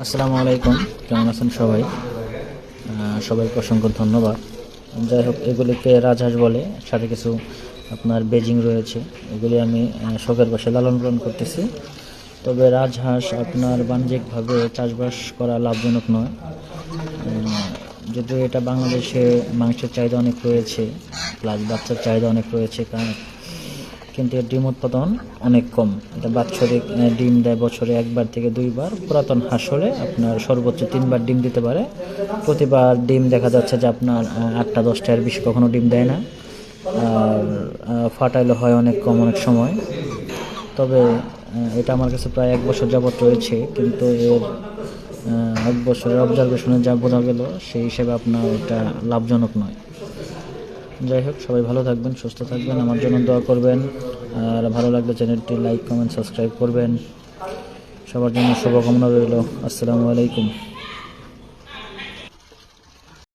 আসসালামু আলাইকুম। কেমন আছেন সবাই? সবাইকে অসংখ্য ধন্যবাদ। যাই হোক, এগুলিকে রাজহাঁস বলে সাথে কিছু আপনার বেজিং রয়েছে। এগুলি আমি শখের বসে লালন পালন করতেছি। তবে রাজহাঁস আপনার বাণিজ্যিকভাবে চাষবাস করা লাভজনক নয়। যদিও এটা বাংলাদেশে মাংসের চাহিদা অনেক রয়েছে, প্লাস বাচ্চার চাহিদা অনেক রয়েছে, কারণ কিন্তু এর ডিম উৎপাদন অনেক কম। এটা বাৎসরিক ডিম দেয় বছরে একবার থেকে দুইবার। পুরাতন হাঁস হলে আপনার সর্বোচ্চ তিনবার ডিম দিতে পারে। প্রতিবার ডিম দেখা যাচ্ছে যে আপনার আটটা, দশটা এর বেশি কখনো ডিম দেয় না। আর ফাটাইলে হয় অনেক কম, অনেক সময়। তবে এটা আমার কাছে প্রায় এক বছর যাবত রয়েছে। কিন্তু এর এক বছরের অবজারভেশনে যা বোঝা গেল, সেই হিসেবে আপনার এটা লাভজনক নয়। যাই হোক, সবাই ভালো থাকবেন, সুস্থ থাকবেন, আমার জন্য দোয়া করবেন। আর ভালো লাগলে চ্যানেলটি লাইক, কমেন্ট, সাবস্ক্রাইব করবেন। সবার জন্য শুভকামনা রইল। আসসালামু আলাইকুম।